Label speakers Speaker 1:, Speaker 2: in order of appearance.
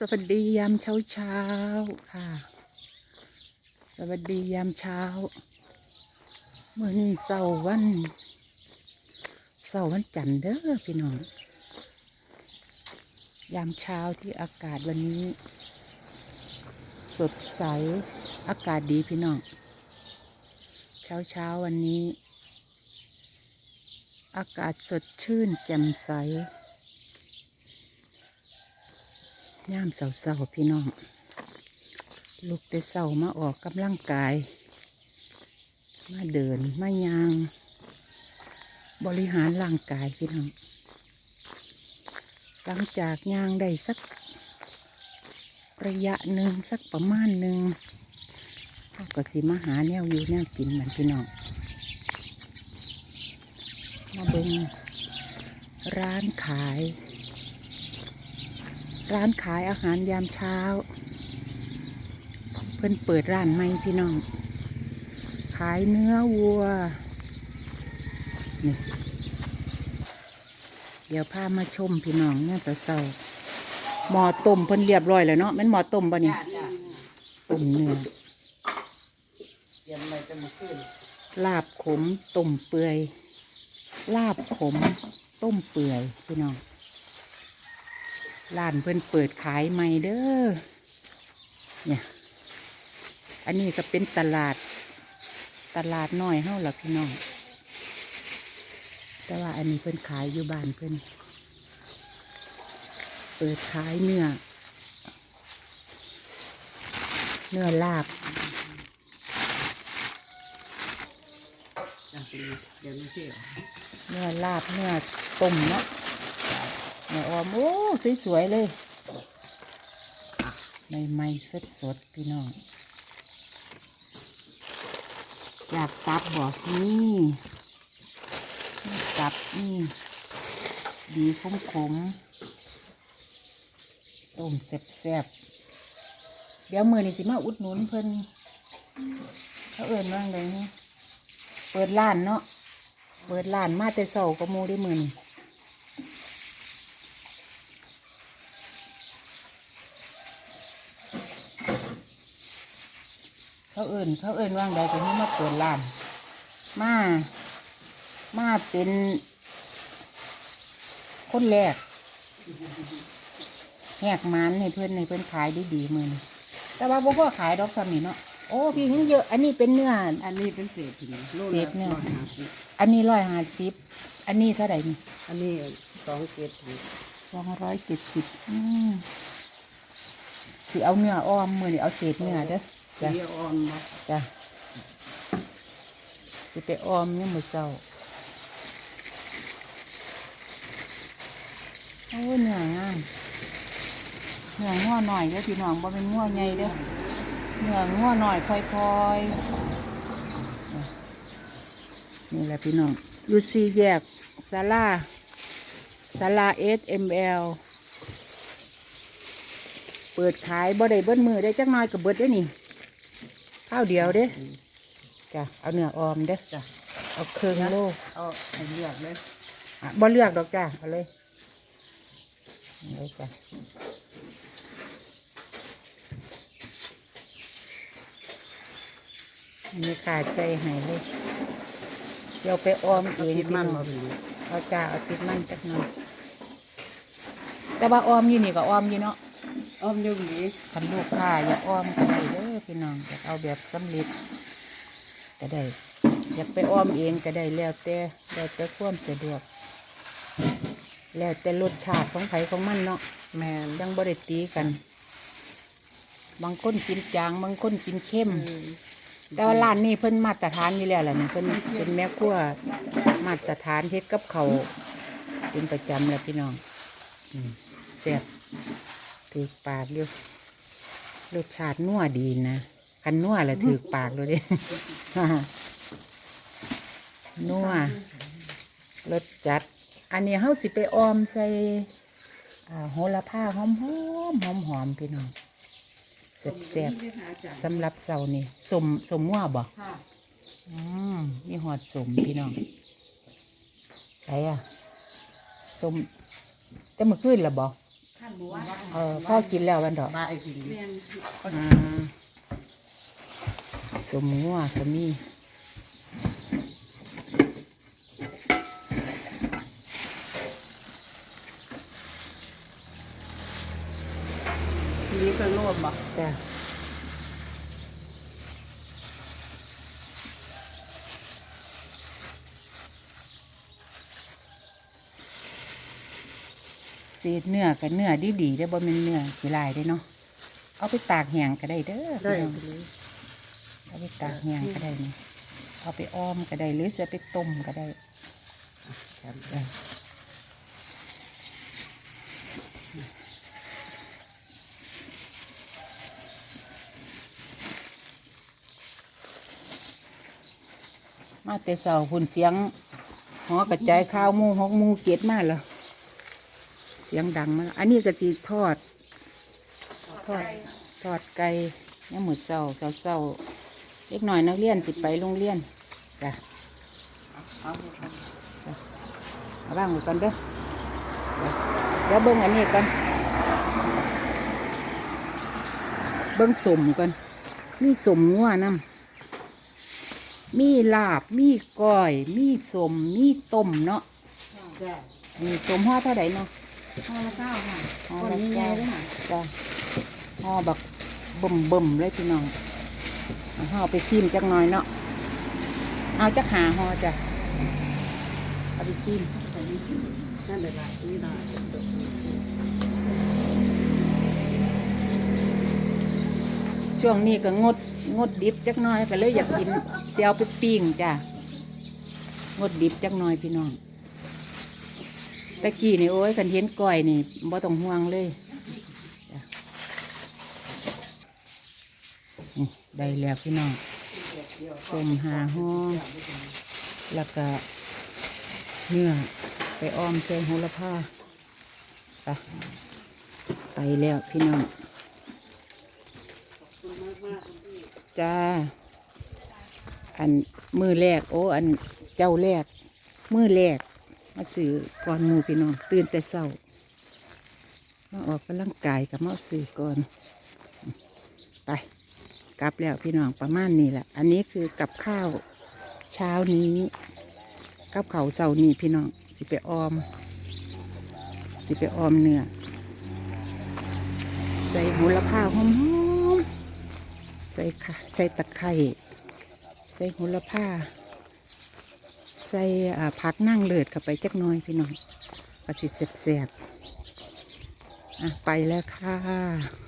Speaker 1: สวัสดียามเช้าเช้าค่ะ สวัสดียามเช้าเมื่อนี้เสาร์วันเสาร์วันจันทร์เด้อพี่น้อง ยามเช้าที่อากาศวันนี้ สดใสอากาศดีพี่น้อง เช้าเช้าวันนี้ อากาศสดชื่นแจ่มใส ย่ามเสาๆพี่น้องลูกแต่เสามาออกกำลังกาย มาเดิน มายาง บริหารร่างกายพี่น้อง หลังจากยางได้สัก ระยะหนึ่งสักประมาณหนึ่งก็สิมาหาแนวอยู่แนวกินเหมือนพี่น้อง มาเบิ่งร้านขาย ร้านขายอาหารยามเช้า เพิ่นเปิดร้านใหม่พี่น้อง ขายเนื้อวัวนี่เดี๋ยวพามาชมพี่น้องเนี่ยแต่เศร้าหมอต้มเพิ่นเรียบร้อยแล้วเนาะแม่นหมอต้มปะนี่ต้มเนื้อ
Speaker 2: เตรียมอะไรจะมาขึ้น
Speaker 1: ลาบขมต้มเปื่อย ลาบขมต้มเปื่อยพี่น้อง ร้านเพิ่นเปิดขายใหม่เด้อ เนี่ย อันนี้ก็เป็นตลาด ตลาดน้อยเฮาล่ะพี่น้อง แต่ว่าอันนี้เพิ่นขายอยู่บ้านเพิ่น เปิดขายเนื้อ เนื้อลาบ
Speaker 2: อะเป็นเดี๋ยวไม่เชื่อ
Speaker 1: เนื้อลาบเนื้อต้มเนาะ เนื้อออมโอ้สวยๆเลยใหม่ๆสดๆพี่น้องอยากตับบอกนี่นี่ตับนี่ดีขมขมต้มแซ่บๆเดี๋ยวมือนี่สิมาอุดหนุนเพิ่นเขาเอิ่นว่าไงนี่เปิดร้านเนาะเปิดร้านมาแต่เสาก็โมได้มือนี่ เขาเอิ่นเขาเอิ่นว่างใดก็ให้มาเปิดร้าน มามาเป็นคนแรกแหกมันให้เพื่อนให้เพื่อนขายดีดีๆมือนี่แต่ว่าพวกก็ขายดอกสามีเนาะโอ้พี่ยังเยอะ อันนี้เป็นเนื้อ
Speaker 2: อันนี้เป็นเศษถึงโล
Speaker 1: เศ
Speaker 2: ละ
Speaker 1: ษเนี่ย
Speaker 2: ร้อยห้าสิบ
Speaker 1: อันนี้ร้อยห้าสิบอันนี้เท่าไหร่นี่
Speaker 2: อันนี้สองเจ็ดถึง
Speaker 1: สองร้อยเจ็ดสิบอืมสิเอาเนื้ออ้อมมือนี่เอาเศษเนื้อเด้อ จ้ะ
Speaker 2: เดียวออนบ่
Speaker 1: จ้ะสิไปออมยังมือเศร้าโอ้ยเนื้องามเนื้อง้อหน่อยเด้อพี่น้องบ่เป็นง้อใหญ่เด้อเหนื้อง้อหน่อยค่อยๆนี่แหละพี่น้องอยู่สี่แยกศาลาศาลาเอสเอ็มเอลเปิดขายบ่ได้เบิ้มือได้จักหน้อยกับเบิดได้นี่ ข้าวเดียวเด้อจ้ะเอาเนื้อออมเด้อ
Speaker 2: จ้ะ
Speaker 1: เอาเครื่องโล
Speaker 2: เอาให้เลือกเลย
Speaker 1: อะบ่เลือกดอกจ้ะเอาเลยเอาเลยจ้ะมีขาดใส่ให้เลยเดี๋ยวไปออมเอง
Speaker 2: ติดมัน
Speaker 1: พี่
Speaker 2: มา
Speaker 1: อง
Speaker 2: ถึง
Speaker 1: เอาจ้าเอาติดมันจักหน่อยแต่ว่าออมอยู่นี่ก็ออมอยู่เนาะ
Speaker 2: อ้อมอยุ่งดี
Speaker 1: คันลูกค้าอยากออมก็ได้เด้อพี่น้องอยากเอาแบบสำเร็จก็ได้ อยากไปอ้อมเองก็ได้แล้วแต่แล้วแต่ความสะดวก แล้วแต่รสชาติของไผของมันเนาะ
Speaker 2: แมน
Speaker 1: ยังบ่ได้ตีกัน บางคนกินจาง บางคนกินเข้ม แต่ว่าร้านนี้เพิ่นมาตรฐานอยู่แล้วแหละนี่เพิ่นเป็นแม่ครัวมาตรฐานเฮ็ดกับเขาวเป็นประจำแหล้วพี่น้องอืมแซ่บ ถือปากอยู่รสชาตินัวดีนะคันนัวแหละถือปากเลยเด้นัวรสจัด อันนี้เฮาสิไปออมใส่อ่าโหระพาหอมหอมหอมหอมๆพี่น้องแซ่บๆสำหรับเสานี่สมสมมั่วบ่
Speaker 2: ค่ะ
Speaker 1: อืมมีหอดสมพี่น้องใส่อะสมแต่เมื่อคืนละบ่
Speaker 2: ขั้นบัว
Speaker 1: เออพ่อกินแล้ววันดอก
Speaker 2: บ้าไอ้กิน
Speaker 3: แม่น
Speaker 1: อืมสมหัวก็มี
Speaker 2: ทีนี้ก็โลดบ่
Speaker 1: จ้ะ ษเนื้อกับเนื้อดีดีๆได้อบ่เป็นเนื้อขี้ลายได้อเนาะเอาไปตากแห้งก็ได้เด้อ
Speaker 2: ได้
Speaker 1: พี่น้องเอาไปตากแห้งก็ได้นี่เอาไปอ้อมก็ได้หรือจะไปต้มก็ได้จ้ะมาแต่เสาหุ่นเสียงหอกระจายข้าวหมูหกหมูเกตมาแล้ว เสียงดังมาแล้วอันนี้ก็สีทอด ทอดทอดไก่เนี่ยหมือเศร้าเศร้าเศร้าเล็กหน่อยนักเรียนสิไปโรงเรียนจ้ะ
Speaker 2: เอาไปท
Speaker 1: เอาบ้างไว้ก่อนเด้อเดี๋ยวเบิ้งอันนี้ก่อนเบิ้งสมก่อนมีสมงัวน้ำมีลาบ มีก้อย มีสม มีต้มเนาะำ
Speaker 2: จ้ะ
Speaker 1: มีสมห่อเท่าไหร่เนาะ
Speaker 2: ห่อละเก้าค่ะ
Speaker 1: ห่อ
Speaker 2: คน
Speaker 1: ละ
Speaker 2: นี้
Speaker 1: เก้า
Speaker 2: ใหญ่ด้วยค่ะ
Speaker 1: จ้ะห่อบักบ่มบ่มๆเลยพี่น้องเอาห่อไปซิมจักหน่อยเนาะเอาจักหาห่อจ้ะเอาไปซิม
Speaker 2: นั่นเลยละนี่ละ
Speaker 1: ช่วงนี้ก็งดงดดิบจักหน่อยก็เลยอยากกินเสียวไปปิ้งจ้ะงดดิบจักหน่อยพี่น้อง ตะกี้นี่โอ้ยกันเห็นก้อยนี่บ่ต้องห่วงเลยได้แล้วพี่น้องต้มหาห้องแล้วก็เนื้อไปอ้อมใส่โหระพาไปไปแล้วพี่น้องจ้า อันมือแรก โอ้ อันเจ้าแรก มือแรก มาซื้อก่อนมูพี่น้อง ตื่นแต่เช้า มาออกกำลังกายกับมาซื้อก่อน ไป กลับแล้วพี่น้องประมาณนี้แหละ อันนี้คือกับข้าวเช้านี้ กับเขาเช้านี้พี่น้อง สิไปออม สิไปออมเนื้อ ใส่หูละผ้าหอมๆใส่ค่ะ ใส่ตะไคร้ใส่โหระพา ใส่ผักนั่งเลือดเข้าไปจักหน้อยพี่น้องก็สิแสบๆไปแล้วค่ะ